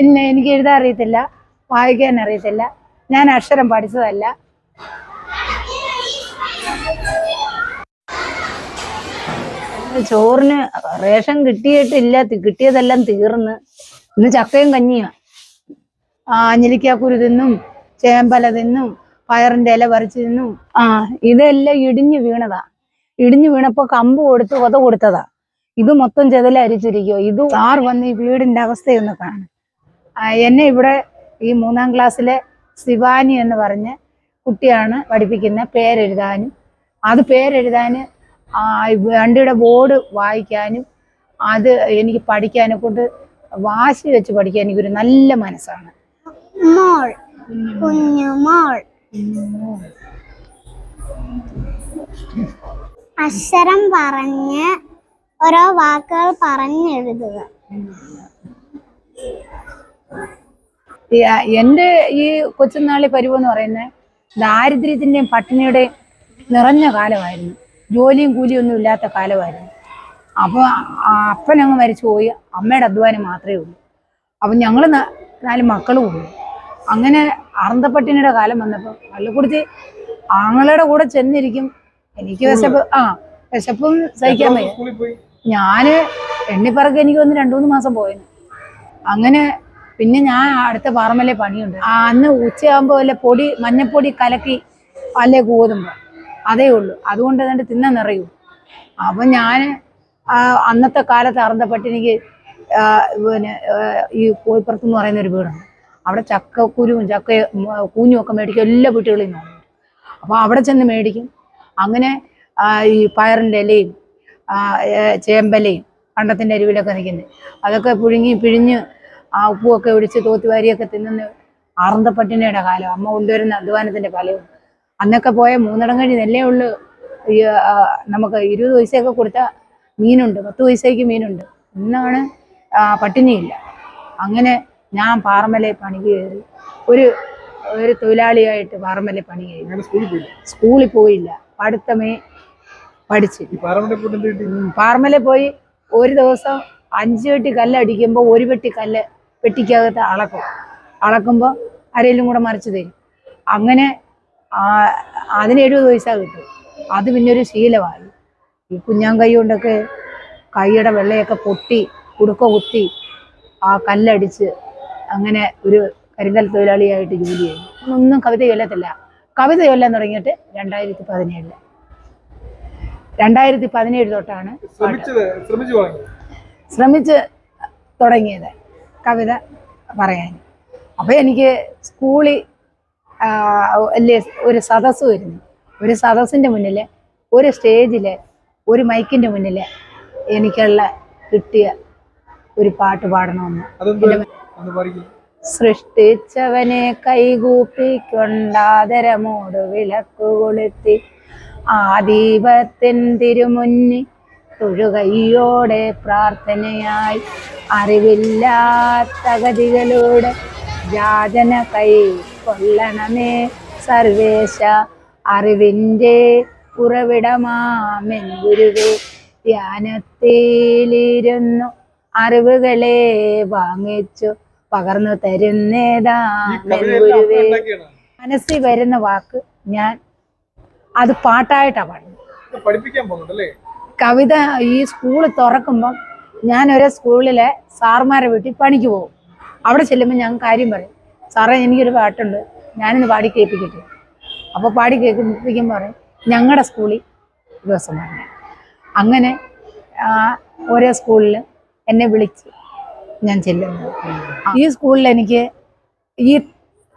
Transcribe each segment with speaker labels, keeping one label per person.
Speaker 1: ഇല്ല എനിക്ക് എഴുതാൻ അറിയത്തില്ല വായിക്കാൻ അറിയത്തില്ല. ഞാൻ അക്ഷരം പഠിച്ചതല്ല. ചോറിന് റേഷൻ കിട്ടിയിട്ടില്ല കിട്ടിയതെല്ലാം തീർന്ന്. ഇന്ന് ചക്കയും കഞ്ഞിയാ. ആ അഞ്ഞലിക്കാക്കുരു തിന്നും ചേമ്പല തിന്നും പയറിന്റെ ഇല പറിച്ച് തിന്നും. ആ ഇതെല്ലാം ഇടിഞ്ഞു വീണതാ. ഇടിഞ്ഞു വീണപ്പോ കമ്പ് കൊടുത്ത് കൊത കൊടുത്തതാ. ഇത് മൊത്തം ചെതല അരിച്ചിരിക്കോ ഇത് ആർ വന്ന് ഈ വീടിന്റെ അവസ്ഥയൊന്ന് കാണും എന്നെ ഇവിടെ ഈ മൂന്നാം ക്ലാസ്സിലെ ശിവാനി എന്ന് പറഞ്ഞ് കുട്ടിയാണ് പഠിപ്പിക്കുന്ന പേരെഴുതാനും. അത് പേരെഴുതാന് ആ, വണ്ടിയുടെ ബോർഡ് വായിക്കാനും അത് എനിക്ക് പഠിക്കാനെ കൊണ്ട് വാശി വെച്ച് പഠിക്കാൻ എനിക്കൊരു നല്ല മനസ്സാണ്.
Speaker 2: മോൾ. അക്ഷരം പറഞ്ഞ് ഓരോ വാക്കുകൾ പറഞ്ഞെഴുതുക.
Speaker 1: എന്റെ ഈ കൊച്ചുനാളി പരിവ് എന്ന് പറയുന്നത് ദാരിദ്ര്യത്തിന്റെയും പട്ടിണിയുടെയും നിറഞ്ഞ കാലമായിരുന്നു. ജോലിയും കൂലിയും ഒന്നും ഇല്ലാത്ത കാലമായിരുന്നു. അപ്പോൾ അപ്പനങ്ങ് മരിച്ചു പോയി. അമ്മയുടെ അധ്വാനം മാത്രമേ ഉള്ളൂ. അപ്പം ഞങ്ങൾ നാല് മക്കളും ഉള്ളൂ. അങ്ങനെ അറന്തപ്പട്ടിണിയുടെ കാലം വന്നപ്പോൾ കള്ളിക്കുടുത്തി ആങ്ങളുടെ കൂടെ ചെന്നിരിക്കും. എനിക്ക് വിശപ്പ് ആ വിശപ്പും സഹിക്കാൻ വയ്യ. ഞാൻ എണ്ണിപ്പറക്ക് എനിക്ക് വന്ന് രണ്ടു മൂന്ന് മാസം പോയിരുന്നു അങ്ങനെ പിന്നെ ഞാൻ അടുത്ത പാറമല്ലേ പണിയുണ്ട്. അന്ന് ഉച്ചയാകുമ്പോൾ വല്ല പൊടി മഞ്ഞപ്പൊടി കലക്കി അല്ലേ ഗോതമ്പ്. അതേ ഉള്ളൂ. അതുകൊണ്ട് തന്നെ തിന്ന നിറയൂ. അപ്പം ഞാൻ അന്നത്തെ കാലത്ത് അറന്തപ്പട്ടിനിക്ക് എനിക്ക് പിന്നെ ഈ കോഴിപ്പുറത്ത് എന്ന് പറയുന്ന ഒരു വീടാണ് അവിടെ ചക്കക്കുരുവും ചക്ക കൂഞ്ഞും ഒക്കെ മേടിക്കും. എല്ലാ വീട്ടുകളിൽ നിന്നും അപ്പോൾ അവിടെ ചെന്ന് മേടിക്കും. അങ്ങനെ ഈ പയറിന്റെ ഇലയും ചേമ്പലയും കണ്ടത്തിന്റെ അരുവിലൊക്കെ നിൽക്കുന്നത് അതൊക്കെ പുഴുങ്ങി പിഴിഞ്ഞ് ആ ഉപ്പുമൊക്കെ ഒഴിച്ച് തോത്തുവാരിയൊക്കെ തിന്നുന്ന ആറന്തപ്പട്ടിണിയുടെ കാലം. അമ്മ കൊണ്ടുവരുന്ന അധ്വാനത്തിന്റെ ഫലവും അന്നൊക്കെ പോയ മൂന്നിടം കഴിഞ്ഞ് നെല്ലേ ഉള്ളു നമുക്ക് ഇരുപത് പൈസയൊക്കെ കൊടുത്ത മീനുണ്ട്. പത്ത് പൈസയ്ക്ക് മീനുണ്ട്. ഇന്നാണ് പട്ടിണിയില്ല. അങ്ങനെ ഞാൻ പാറമലെ പണി കയറി. ഒരു ഒരു തൊഴിലാളിയായിട്ട് പാറമലെ പണി കയറി
Speaker 3: സ്കൂളിൽ പോയില്ല?
Speaker 1: പഠിത്തമേ പഠിച്ചു. പാറമലയിൽ പോയി ഒരു ദിവസം അഞ്ച് വെട്ടി കല്ലടിക്കുമ്പോൾ ഒരു വെട്ടി കല്ല് വെട്ടിക്കകത്ത് അളക്കും. അളക്കുമ്പോൾ ആരെങ്കിലും കൂടെ മറിച്ച് തരും. അങ്ങനെ അതിന് എഴുപത് പൈസ കിട്ടും. അത് പിന്നെ ഒരു ശീലമായി. ഈ കുഞ്ഞാൻ കൈ കൊണ്ടൊക്കെ കൈയുടെ വെള്ളയൊക്കെ പൊട്ടി കുടുക്ക കുത്തി ആ കല്ലടിച്ച് അങ്ങനെ ഒരു കരിങ്കൽ തൊഴിലാളിയായിട്ട് ജോലി ചെയ്തു. ഒന്നും കവിത ചൊല്ലത്തില്ല. കവിത ചൊല്ലാൻ തുടങ്ങിയിട്ട് രണ്ടായിരത്തി പതിനേഴിൽ. രണ്ടായിരത്തി പതിനേഴ് തൊട്ടാണ്
Speaker 3: ശ്രമിച്ച്
Speaker 1: തുടങ്ങിയത്. കവിത പറയാൻ. അപ്പോൾ എനിക്ക് സ്കൂളിൽ അല്ലേ ഒരു സദസ്സ് വരുന്നു. ഒരു സദസ്സിന്റെ മുന്നിൽ ഒരു സ്റ്റേജിൽ ഒരു മൈക്കിന്റെ മുന്നിൽ എനിക്കുള്ള കിട്ടിയ ഒരു പാട്ട് പാടണമെന്ന്. സൃഷ്ടിച്ചവനെ കൈകൂപ്പിക്കൊണ്ടാദരമോട് വിളക്കു കൊളുത്തി. ദീപത്തിൻ തിരുമുന്നി തൊഴുകൈയോടെ പ്രാർത്ഥനയായി. അറിവില്ലാത്ത ഗതികളോടെ യാചന കൈ കൊള്ളണമേ സർവേശ. അറിവിന്റെ ഉറവിടമാമെൻ ഗുരുവേ ധ്യാനത്തിലിരുന്നു അറിവുകളെ വാങ്ങിച്ചു പകർന്നു
Speaker 3: തരുന്നേതാ
Speaker 1: ഗുരുവേ മനസ്സിൽ വരുന്ന വാക്ക് ഞാൻ അത് പാട്ടായിട്ടാണ് പാടുന്നത്.
Speaker 3: പഠിപ്പിക്കാൻ പോകുന്നുണ്ടല്ലേ
Speaker 1: കവിത ഈ സ്കൂൾ തുറക്കുമ്പം ഞാൻ ഒരു സ്കൂളിലെ സാർമാരെ വീട്ടിൽ പണിക്ക് പോകും. അവിടെ ചെല്ലുമ്പോൾ ഞാൻ കാര്യം പറയും. സാറേ എനിക്കൊരു പാട്ടുണ്ട്. ഞാനിന്ന് പാടി കേൾപ്പിക്കട്ടെ? അപ്പോൾ പാടി കേൾപ്പിക്കുമ്പോൾ പറയും ഞങ്ങളുടെ സ്കൂളിൽ ദിവസം പറഞ്ഞു. അങ്ങനെ ഓരോ സ്കൂളിൽ എന്നെ വിളിച്ച് ഞാൻ ചെല്ലുന്നത് ഈ സ്കൂളിൽ എനിക്ക് ഈ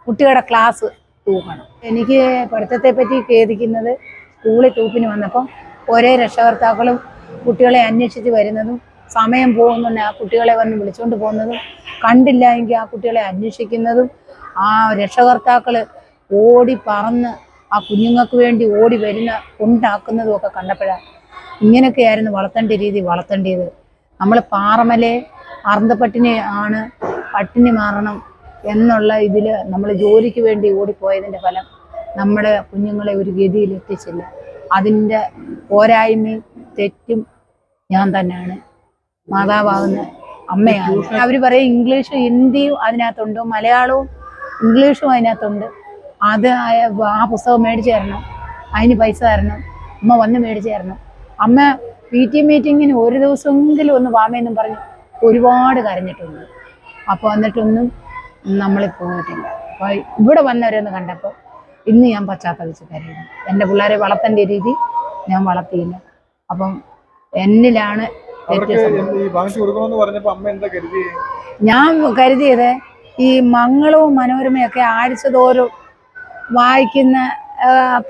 Speaker 1: കുട്ടികളുടെ ക്ലാസ് തൂക്കണം എനിക്ക് പഠിത്തത്തെ പറ്റി ഖേദിക്കുന്നത് സ്കൂളിൽ തൂപ്പിന് വന്നപ്പം ഒരേ രക്ഷകർത്താക്കളും കുട്ടികളെ അന്വേഷിച്ച് വരുന്നതും സമയം പോകുന്നുണ്ട് ആ കുട്ടികളെ വന്ന് വിളിച്ചുകൊണ്ട് പോകുന്നതും കണ്ടില്ല എങ്കിൽ ആ കുട്ടികളെ അന്വേഷിക്കുന്നതും ആ രക്ഷകർത്താക്കൾ ഓടി പറന്ന് ആ കുഞ്ഞുങ്ങൾക്ക് വേണ്ടി ഓടി വരുന്ന ഉണ്ടാക്കുന്നതും ഒക്കെ കണ്ടപ്പോഴാണ് ഇങ്ങനെയൊക്കെയായിരുന്നു വളർത്തേണ്ട രീതി വളർത്തേണ്ടത്. നമ്മൾ പാറമലെ അർദ്ധപ്പട്ടിണി ആണ് പട്ടിണി മാറണം എന്നുള്ള ഇതിൽ നമ്മൾ ജോലിക്ക് വേണ്ടി ഓടിപ്പോയതിന്റെ ഫലം നമ്മുടെ കുഞ്ഞുങ്ങളെ ഒരു ഗതിയിൽ എത്തിച്ചില്ല അതിന്റെ പോരായ്മയും തെറ്റും ഞാൻ തന്നെയാണ്. മാതാവാകുന്ന അമ്മയാണ്. അവർ പറയും ഇംഗ്ലീഷും ഹിന്ദിയും അതിനകത്തുണ്ട് മലയാളവും ഇംഗ്ലീഷും അതിനകത്തുണ്ട്. അത് ആ- പുസ്തകം മേടിച്ചു തരണം. അതിന് പൈസ തരണം. അമ്മ വന്ന് മേടിച്ചു തരണം. അമ്മ പി ടി മീറ്റിങ്ങിന് ഒരു ദിവസമെങ്കിലും ഒന്ന് വാമയെന്നും പറഞ്ഞ് ഒരുപാട് കരഞ്ഞിട്ടുണ്ട്. അപ്പോൾ വന്നിട്ടൊന്നും നമ്മളിൽ പോയിട്ടില്ല. അപ്പോൾ ഇവിടെ വന്നവരൊന്ന് കണ്ടപ്പോൾ ഇന്ന് ഞാൻ പശ്ചാത്തപിച്ച് കരയുന്നു. എന്റെ പിള്ളേരെ വളർത്തേണ്ട രീതി ഞാൻ വളർത്തിയില്ല. അപ്പം എന്നിലാണ് ഞാൻ കരുതിയത് ഈ മംഗളവും മനോരമയൊക്കെ ആഴ്ചതോറും വായിക്കുന്ന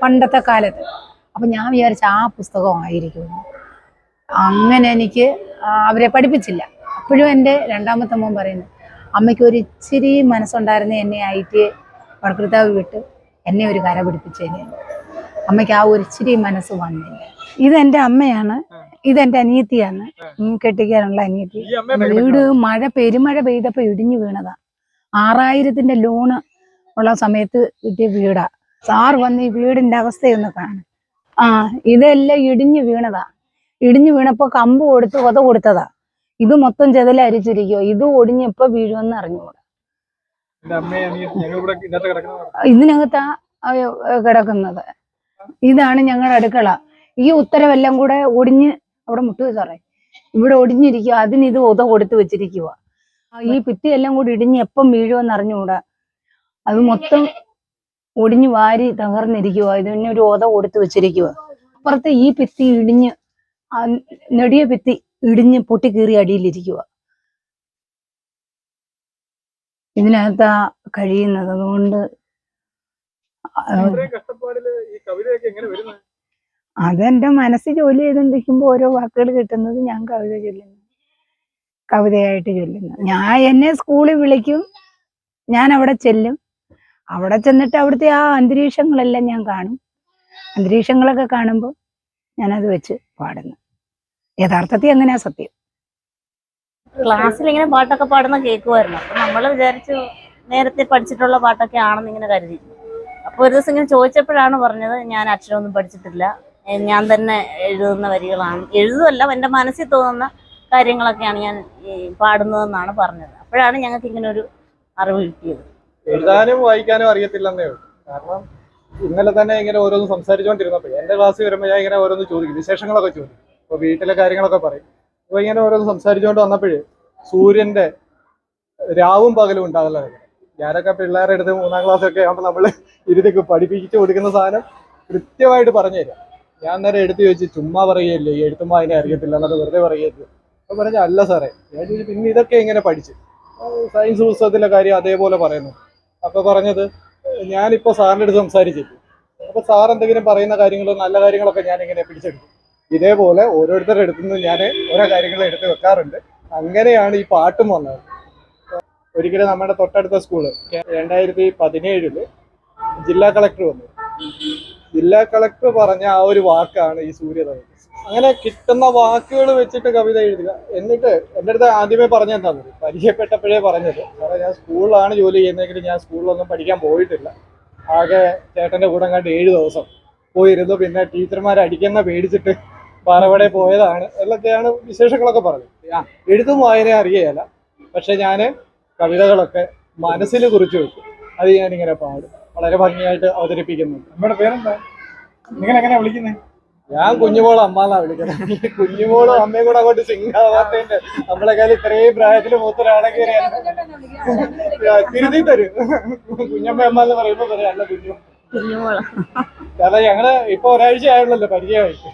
Speaker 1: പണ്ടത്തെ കാലത്ത്. അപ്പം ഞാൻ വിചാരിച്ച ആ പുസ്തകമായിരിക്കുമെന്ന് അങ്ങനെ എനിക്ക് അവരെ പഠിപ്പിച്ചില്ല. അപ്പോഴും എന്റെ രണ്ടാമത്തെ മോൻ പറയുന്നു അമ്മയ്ക്ക് ഒരു ഇച്ചിരി മനസ്സുണ്ടായിരുന്നേ എന്നെ ഐ ടി വടക്കൃത്താവ് വിട്ട് എന്നെ ഒരു കര പിടിപ്പിച്ചതിന് അമ്മയ്ക്ക് ആ ഒരു ഇച്ചിരി മനസ്സ് വന്നില്ല. ഇതെന്റെ അമ്മയാണ്. ഇതെന്റെ അനിയത്തിയാണ്. കെട്ടിക്കാനുള്ള അനിയത്തി.
Speaker 3: ഈ
Speaker 1: വീട് മഴ പെരുമഴ പെയ്തപ്പോ ഇടിഞ്ഞു വീണതാ. ആറായിരത്തിന്റെ ലോണ് ഉള്ള സമയത്ത് കിട്ടിയ വീടാ. സാർ വന്ന് ഈ വീടിന്റെ അവസ്ഥയൊന്ന് കാണും. ആ ഇതെല്ലാം ഇടിഞ്ഞു വീണതാ. ഇടിഞ്ഞു വീണപ്പോ കമ്പ് കൊടുത്ത് കൊത കൊടുത്തതാ. ഇത് മൊത്തം ചെതലരിച്ചിരിക്കുവോ. ഇത് ഒടിഞ്ഞപ്പോ വീഴുമെന്ന് അറിഞ്ഞുകൂടാ. ആ, ഏ, കിടക്കുന്നത്. ഇതാണ് ഞങ്ങളുടെ അടുക്കള. ഈ ഉത്തരവെല്ലാം കൂടെ ഒടിഞ്ഞ് അവിടെ മുട്ടു സാറേ. ഇവിടെ ഒടിഞ്ഞിരിക്കുക അതിന് ഇത് ഉത കൊടുത്ത് വെച്ചിരിക്കുക ഈ ഭിത്തി എല്ലാം കൂടി ഇടിഞ്ഞ് എപ്പം വീഴുമെന്ന് അറിഞ്ഞുകൂടാ. അത് മൊത്തം ഒടിഞ്ഞു വാരി തകർന്നിരിക്കുക ഇതിന് ഒരു ഉത കൊടുത്ത് വെച്ചിരിക്കുക അപ്പുറത്തെ ഈ ഭിത്തി ഇടിഞ്ഞ് നെടിയ ഭിത്തി ഇടിഞ്ഞ് പൊട്ടിക്കീറി അടിയിലിരിക്കുക ഇതിനകത്താ കഴിയുന്നത്. അതുകൊണ്ട് അതെന്റെ മനസ്സ് ജോലി ചെയ്തോണ്ടിരിക്കുമ്പോ ഓരോ വാക്കുകൾ കിട്ടുന്നത് ഞാൻ കവിത ചൊല്ലുന്നു. കവിതയായിട്ട് ചൊല്ലുന്നു. ഞാൻ എന്നെ സ്കൂളിൽ വിളിക്കും. ഞാൻ അവിടെ ചെല്ലും. അവിടെ ചെന്നിട്ട് അവിടുത്തെ ആ അന്തരീക്ഷങ്ങളെല്ലാം ഞാൻ കാണും. അന്തരീക്ഷങ്ങളൊക്കെ കാണുമ്പോൾ ഞാനത് വെച്ച് പാടുന്നു. യഥാർത്ഥത്തിൽ അങ്ങനെയാ സത്യം.
Speaker 4: ക്ലാസ്സിൽ ഇങ്ങനെ പാട്ടൊക്കെ പാടുന്ന കേൾക്കുമായിരുന്നു അപ്പൊ നമ്മൾ വിചാരിച്ചു നേരത്തെ പഠിച്ചിട്ടുള്ള പാട്ടൊക്കെ ആണെന്ന് ഇങ്ങനെ കരുതി. അപ്പൊ ഒരു ദിവസം ഇങ്ങനെ ചോദിച്ചപ്പോഴാണ് പറഞ്ഞത് ഞാൻ അക്ഷരമൊന്നും പഠിച്ചിട്ടില്ല. ഞാൻ തന്നെ എഴുതുന്ന വരികളാണ്. എഴുതുമല്ല എന്റെ മനസ്സിൽ തോന്നുന്ന കാര്യങ്ങളൊക്കെയാണ് ഞാൻ പാടുന്നതെന്നാണ് പറഞ്ഞത്. അപ്പോഴാണ് ഞങ്ങൾക്ക് ഇങ്ങനെ ഒരു അറിവ് കിട്ടിയത്.
Speaker 3: എഴുതാനും വായിക്കാനും അറിയത്തില്ലെന്നേ ഉള്ളൂ. കാരണം ഇന്നലെ തന്നെ ഇങ്ങനെ ഓരോന്ന് സംസാരിച്ചുകൊണ്ടിരുന്നപ്പോൾ എന്റെ ക്ലാസ് വരുമ്പോൾ ഞാൻ ഇങ്ങനെ ഓരോന്ന് ചോദിക്കും. വിശേഷങ്ങളൊക്കെ ചോദിക്കും. അപ്പോൾ വീട്ടിലെ കാര്യങ്ങളൊക്കെ പറയും. അപ്പോൾ ഇങ്ങനെ ഓരോ സംസാരിച്ചുകൊണ്ട് വന്നപ്പോഴേ സൂര്യന്റെ രാവും പകലും ഉണ്ടാകില്ല ഞാനൊക്കെ പിള്ളേരുടെ അടുത്ത് മൂന്നാം ക്ലാസ് ഒക്കെ ആകുമ്പോൾ നമ്മൾ ഇരുതൊക്കെ പഠിപ്പിച്ചു കൊടുക്കുന്ന സാധനം കൃത്യമായിട്ട് പറഞ്ഞു തരാം. ഞാൻ നേരെ എടുത്തു ചോദിച്ചു ചുമ്മാ പറയുകയല്ലേ? എഴുത്തുമ്പ അതിനെ അറിയത്തില്ല എന്നിട്ട് വെറുതെ പറയുകയല്ലേ? അപ്പൊ പറഞ്ഞ അല്ല സാറേ. ഞാൻ ചോദിച്ചു പിന്നെ ഇതൊക്കെ ഇങ്ങനെ പഠിച്ചു? സയൻസ് പുസ്തകത്തിലെ കാര്യം അതേപോലെ പറയുന്നു. അപ്പൊ പറഞ്ഞത് ഞാനിപ്പോ സാറിന്റെ അടുത്ത് സംസാരിച്ചിട്ടു. അപ്പൊ സാർ എന്തെങ്കിലും പറയുന്ന കാര്യങ്ങളോ നല്ല കാര്യങ്ങളൊക്കെ ഞാൻ ഇങ്ങനെ പിടിച്ചെടുക്കും. ഇതേപോലെ ഓരോരുത്തരുടെ അടുത്തു നിന്ന് ഞാൻ ഓരോ കാര്യങ്ങൾ എടുത്ത് വെക്കാറുണ്ട്. അങ്ങനെയാണ് ഈ പാട്ടും വന്നത്. ഒരിക്കലും നമ്മുടെ തൊട്ടടുത്ത സ്കൂൾ രണ്ടായിരത്തി പതിനേഴിൽ ജില്ലാ കളക്ടർ വന്നു. ജില്ലാ കളക്ടർ പറഞ്ഞ ആ ഒരു വാക്കാണ് ഈ സൂര്യതമ അങ്ങനെ കിട്ടുന്ന വാക്കുകൾ വെച്ചിട്ട് കവിത എഴുതുക. എന്നിട്ട് എന്റെ അടുത്ത് ആദ്യമേ പറഞ്ഞെന്താ പരിചയപ്പെട്ടപ്പോഴേ പറഞ്ഞത് സാറേ ഞാൻ സ്കൂളിലാണ് ജോലി ചെയ്യുന്നതെങ്കിൽ ഞാൻ സ്കൂളിലൊന്നും പഠിക്കാൻ പോയിട്ടില്ല. ആകെ ചേട്ടന്റെ കൂടെ കണ്ട് ഏഴ് ദിവസം പോയിരുന്നു. പിന്നെ ടീച്ചർമാർ അടിക്കുന്ന പേടിച്ചിട്ട് പാറവടെ പോയതാണ് എന്നൊക്കെയാണ് വിശേഷങ്ങളൊക്കെ പറഞ്ഞത്. എഴുത്തും എഴുതും വായന അറിയുകയല്ല. പക്ഷെ ഞാൻ കവിതകളൊക്കെ മനസ്സിൽ കുറിച്ച് വെക്കും. അത് ഞാനിങ്ങനെ പാടും. വളരെ ഭംഗിയായിട്ട് അവതരിപ്പിക്കുന്നു നമ്മുടെ പേരെന്താ? നിങ്ങൾ എങ്ങനെയാ വിളിക്കുന്നത് ഞാൻ കുഞ്ഞുമോളും അമ്മാന്നാ വിളിക്കുന്നത്. ഈ കുഞ്ഞുമോളും അമ്മയും കൂടെ അങ്ങോട്ട് സിംഗാവാത്തതിന്റെ നമ്മളെക്കാൾ ഇത്രയും പ്രായത്തിൽ മൂത്തൊരാണെങ്കിൽ തിരുത്തി തരും. കുഞ്ഞമ്മ അമ്മ എന്ന് പറയുമ്പോ പറയാം അല്ല കുഞ്ഞു.
Speaker 4: കുഞ്ഞുമോള.
Speaker 3: കാരണം ഞങ്ങൾ ഇപ്പൊ ഒരാഴ്ച ആയുള്ളല്ലോ പരിചയമായിട്ട്.